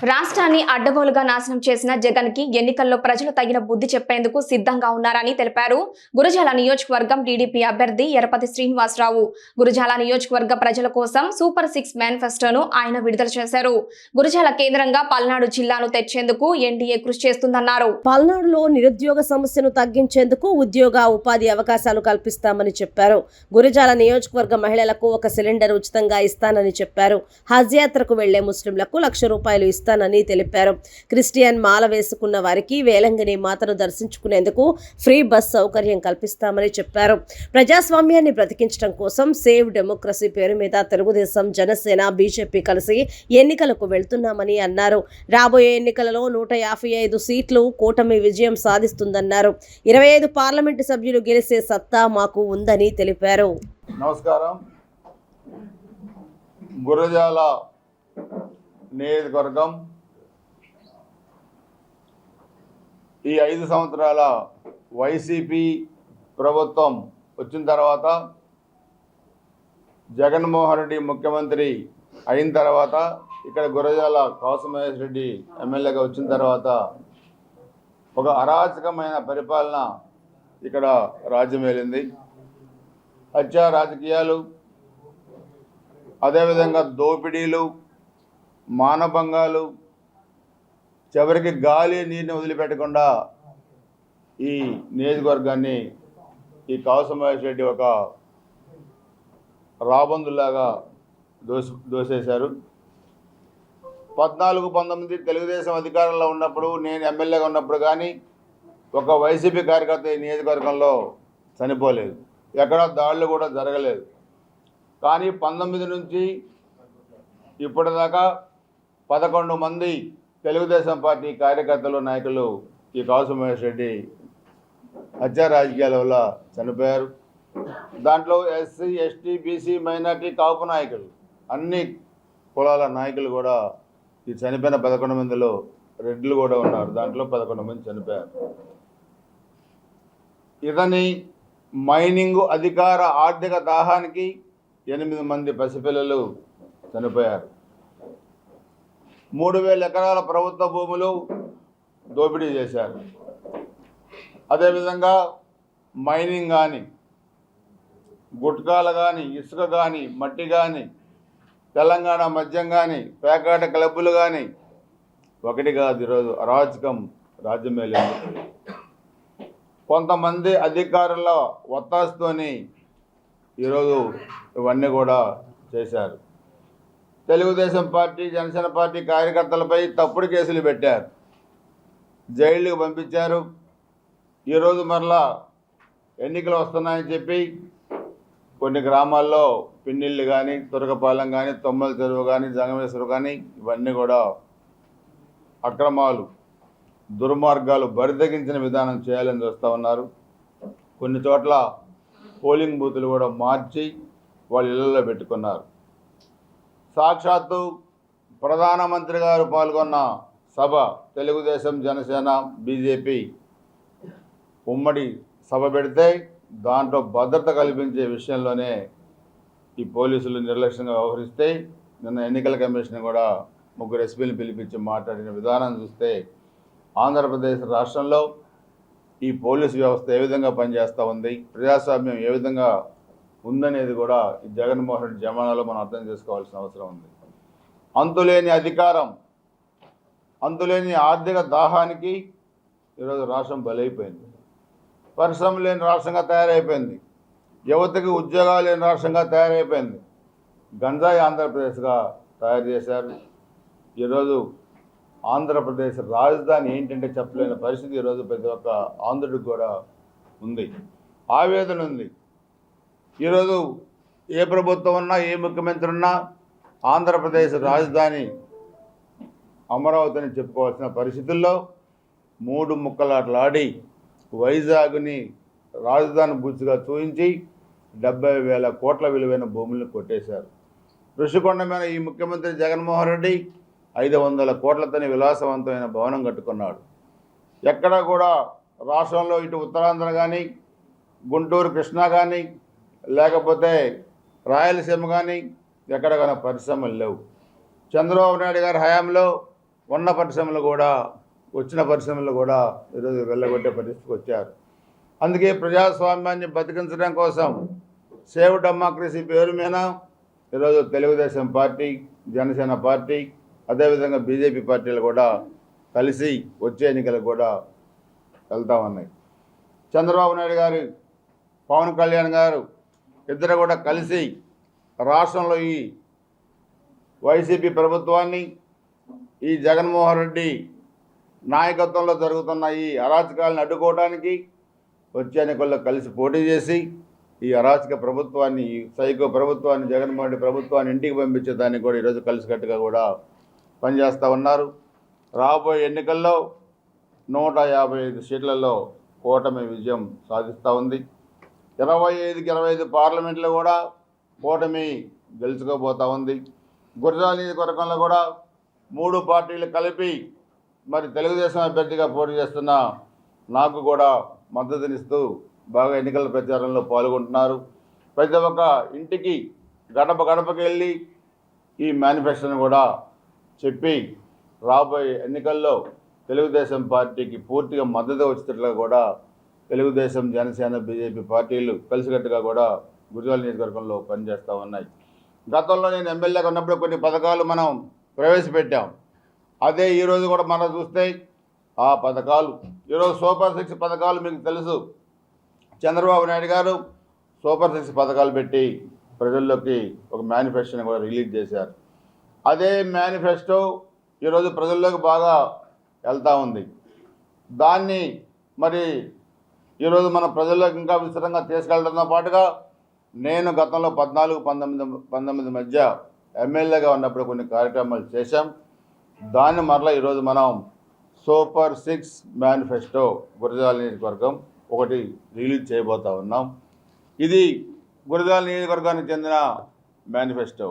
రాష్ట్రాన్ని అడ్డగోలుగా నాశనం చేసిన జగన్కి ఎన్నికల్లో ప్రజలు తగిన బుద్ధి చెప్పేందుకు సిద్ధంగా ఉన్నారని తెలిపారు. గురజాల నియోజకవర్గం టీడీపీ అభ్యర్థి ఎరపతి శ్రీనివాసరావు. గురజాల నియోజకవర్గ ప్రజల కోసం సూపర్ సిక్స్ మేనిఫెస్టోను ఆయన విడుదల చేశారు. గురజాల కేంద్రంగా పల్నాడు జిల్లాను తెచ్చేందుకు ఎన్డీఏ కృషి చేస్తుందన్నారు. పల్నాడులో నిరుద్యోగ సమస్యను తగ్గించేందుకు ఉద్యోగ ఉపాధి అవకాశాలు కల్పిస్తామని చెప్పారు. గురజాల నియోజకవర్గ మహిళలకు ఒక సిలిండర్ ఉచితంగా ఇస్తానని చెప్పారు. హజ్ యాత్రకు వెళ్ళే ముస్లింలకు లక్ష రూపాయలు చేస్తానని తెలిపారు. క్రిస్టియన్ మాల వేసుకున్న వారికి వేలంగిని మాతను దర్శించుకునేందుకు ఫ్రీ బస్ సౌకర్యం కల్పిస్తామని చెప్పారు. ప్రజాస్వామ్యాన్ని బ్రతికించడం కోసం సేవ్ డెమోక్రసీ పేరు మీద తెలుగుదేశం జనసేన బీజేపీ కలిసి ఎన్నికలకు వెళ్తున్నామని అన్నారు. రాబోయే ఎన్నికలలో నూట యాభై ఐదు సీట్లు కూటమి విజయం సాధిస్తుందన్నారు. ఇరవై ఐదు పార్లమెంటు సభ్యులు గెలిచే సత్తా మాకు ఉందని తెలిపారు. నమస్కారం. గురజాల నియోజకవర్గం ఈ ఐదు సంవత్సరాల వైసీపీ ప్రభుత్వం వచ్చిన తర్వాత జగన్మోహన్ రెడ్డి ముఖ్యమంత్రి అయిన తర్వాత ఇక్కడ గురజాల కౌసమహేష్ రెడ్డి ఎమ్మెల్యేగా వచ్చిన తర్వాత ఒక అరాచకమైన పరిపాలన ఇక్కడ రాజ్యం ఏలింది. హత్య రాజకీయాలు అదేవిధంగా దోపిడీలు మానభంగాలు చివరికి గాలి నీరుని వదిలిపెట్టకుండా ఈ నియోజకవర్గాన్ని ఈ కావసమహేష్ రెడ్డి ఒక రాబందులాగా దోసి దోసేశారు. పద్నాలుగు పంతొమ్మిది తెలుగుదేశం అధికారంలో ఉన్నప్పుడు నేను ఎమ్మెల్యేగా ఉన్నప్పుడు కానీ ఒక వైసీపీ కార్యకర్త ఈ నియోజకవర్గంలో చనిపోలేదు. ఎక్కడ దాడులు కూడా జరగలేదు. కానీ పంతొమ్మిది నుంచి ఇప్పటిదాకా పదకొండు మంది తెలుగుదేశం పార్టీ కార్యకర్తలు నాయకులు ఈ కాసు మహేష్ రెడ్డి హత్య రాజకీయాల వల్ల చనిపోయారు. దాంట్లో SC ST BC minority Kapu నాయకులు అన్ని కులాల నాయకులు కూడా ఈ చనిపోయిన పదకొండు మందిలో రెడ్లు కూడా ఉన్నారు. దాంట్లో పదకొండు మంది చనిపోయారు. ఇతని మైనింగ్ అధికార ఆర్థిక దాహానికి ఎనిమిది మంది పసిపిల్లలు చనిపోయారు. మూడు వేల ఎకరాల ప్రభుత్వ భూములు దోపిడీ చేశారు. అదేవిధంగా మైనింగ్ కానీ గుట్కాలు కానీ ఇసుక కానీ మట్టి కానీ తెలంగాణ మద్యం కానీ పేకాట క్లబ్బులు కానీ ఒకటి కాదు ఈరోజు అరాచకం లేదు కొంతమంది అధికారుల ఒత్తాసుతోని ఈరోజు ఇవన్నీ కూడా చేశారు. తెలుగుదేశం పార్టీ జనసేన పార్టీ కార్యకర్తలపై తప్పుడు కేసులు పెట్టారు. జైళ్ళకు పంపించారు. ఈరోజు మరలా ఎన్నికలు వస్తున్నాయని చెప్పి కొన్ని గ్రామాల్లో పిన్నిళ్ళు కానీ తురకపాలెం కానీ తొమ్మల చెరువు కానీ జంగమేశ్వరు కానీ ఇవన్నీ కూడా అక్రమాలు దుర్మార్గాలు బరితెగించిన విధానం చేయాలని చూస్తూ ఉన్నారు. కొన్ని చోట్ల పోలింగ్ బూతులు కూడా మార్చి వాళ్ళ ఇళ్ళలో పెట్టుకున్నారు. సాక్షాత్తు ప్రధానమంత్రి గారు పాల్గొన్న సభ తెలుగుదేశం జనసేన బీజేపీ ఉమ్మడి సభ పెడితే దాంట్లో భద్రత కల్పించే విషయంలోనే ఈ పోలీసులు నిర్లక్ష్యంగా వ్యవహరిస్తే నిన్న ఎన్నికల కమిషన్ కూడా ముగ్గురు ఎస్పీలు పిలిపించి మాట్లాడిన విధానం చూస్తే ఆంధ్రప్రదేశ్ రాష్ట్రంలో ఈ పోలీసు వ్యవస్థ ఏ విధంగా పనిచేస్తూ ఉంది ప్రజాస్వామ్యం ఏ విధంగా ఉందనేది కూడా ఈ జగన్మోహన్ రెడ్డి జమానాలో మనం అర్థం చేసుకోవాల్సిన అవసరం ఉంది. అంతులేని అధికారం అంతులేని ఆర్థిక దాహానికి ఈరోజు రాష్ట్రం బలైపోయింది. పరిశ్రమ లేని రాష్ట్రంగా తయారైపోయింది. యువతకి ఉద్యోగాలు లేని రాష్ట్రంగా తయారైపోయింది. గంజాయి ఆంధ్రప్రదేశ్గా తయారు చేశారు. ఈరోజు ఆంధ్రప్రదేశ్ రాజధాని ఏంటంటే చెప్పలేని పరిస్థితి ఈరోజు ప్రతి ఒక్క ఆంధ్రుడికి కూడా ఉంది. ఆవేదన ఉంది. ఈరోజు ఏ ప్రభుత్వం ఉన్నా ఏ ముఖ్యమంత్రి ఉన్నా ఆంధ్రప్రదేశ్ రాజధాని అమరావతిని చెప్పుకోవాల్సిన పరిస్థితుల్లో మూడు ముక్కలాటలాడి వైజాగ్ని రాజధాని బుజ్జిగా చూపించి డెబ్బై వేల కోట్ల విలువైన భూములను కొట్టేశారు. ఋషికొండ మీద ఈ ముఖ్యమంత్రి జగన్మోహన్ రెడ్డి ఐదు వందల కోట్లతోని విలాసవంతమైన భవనం కట్టుకున్నాడు. ఎక్కడ కూడా రాష్ట్రంలో ఇటు ఉత్తరాంధ్ర కానీ గుంటూరు కృష్ణా కానీ లేకపోతే రాయలసీమ కానీ ఎక్కడ కానీ పరిశ్రమలు లేవు. చంద్రబాబు నాయుడు గారి హయాంలో ఉన్న పరిశ్రమలు కూడా వచ్చిన పరిశ్రమలు కూడా ఈరోజు వెళ్ళగొట్టే పరిస్థితికి వచ్చారు. అందుకే ప్రజాస్వామ్యాన్ని బతికించడం కోసం సేవ్ డెమోక్రసీ పేరు మీద ఈరోజు తెలుగుదేశం పార్టీ జనసేన పార్టీ అదేవిధంగా బీజేపీ పార్టీలు కూడా కలిసి వచ్చే ఎన్నికలకు కూడా వెళ్తా ఉన్నాయి. చంద్రబాబు నాయుడు గారు పవన్ కళ్యాణ్ గారు ఇద్దరు కూడా కలిసి రాష్ట్రంలో ఈ వైసీపీ ప్రభుత్వాన్ని ఈ జగన్మోహన్ రెడ్డి నాయకత్వంలో జరుగుతున్న ఈ అరాచకాలను అడ్డుకోవడానికి వచ్చే ఎన్నికల్లో కలిసి పోటీ చేసి ఈ అరాచక ప్రభుత్వాన్ని ఈ సైకో ప్రభుత్వాన్ని జగన్మోహన్ రెడ్డి ప్రభుత్వాన్ని ఇంటికి పంపించేదానికి కూడా ఈరోజు కలిసికట్టుగా కూడా పనిచేస్తూ ఉన్నారు. రాబోయే ఎన్నికల్లో నూట యాభై ఐదు సీట్లలో కూటమి విజయం సాధిస్తూ ఉంది. ఇరవై ఐదుకి ఇరవై ఐదు పార్లమెంట్లో కూడా కూటమి గెలుచుకోబోతూ ఉంది. గురజాల నియోజకవర్గంలో కూడా మూడు పార్టీలు కలిపి మరి తెలుగుదేశం అభ్యర్థిగా పోటీ చేస్తున్న నాకు కూడా మద్దతునిస్తూ బాగా ఎన్నికల ప్రచారంలో పాల్గొంటున్నారు. ప్రతి ఒక్క ఇంటికి గడప గడపకి వెళ్ళి ఈ మేనిఫెస్టోని కూడా చెప్పి రాబోయే ఎన్నికల్లో తెలుగుదేశం పార్టీకి పూర్తిగా మద్దతు వచ్చేటట్లుగా కూడా తెలుగుదేశం జనసేన బీజేపీ పార్టీలు కలిసికట్టుగా కూడా గురుజాల నియోజకవర్గంలో పనిచేస్తూ ఉన్నాయి. గతంలో నేను ఎమ్మెల్యేగా ఉన్నప్పుడు కొన్ని పథకాలు మనం ప్రవేశపెట్టాం. అదే ఈరోజు కూడా మనం చూస్తే ఆ పథకాలు. ఈరోజు సూపర్ సిక్స్ పథకాలు మీకు తెలుసు. చంద్రబాబు నాయుడు గారు సూపర్ సిక్స్ పథకాలు పెట్టి ప్రజల్లోకి ఒక మేనిఫెస్టోని కూడా రిలీజ్ చేశారు. అదే మేనిఫెస్టో ఈరోజు ప్రజల్లోకి బాగా వెళ్తూ ఉంది. దాన్ని మరి ఈరోజు మన ప్రజల్లోకి ఇంకా విస్తృతంగా తీసుకెళ్ళడంతో పాటుగా నేను గతంలో పద్నాలుగు పంతొమ్మిది పంతొమ్మిది మధ్య ఎమ్మెల్యేగా ఉన్నప్పుడు కొన్ని కార్యక్రమాలు చేశాం. దాన్ని మరలా ఈరోజు మనం సూపర్ సిక్స్ మేనిఫెస్టో గురజాల నియోజకవర్గం ఒకటి రిలీజ్ చేయబోతా ఉన్నాం. ఇది గురజాల నియోజకవర్గానికి చెందిన మేనిఫెస్టో.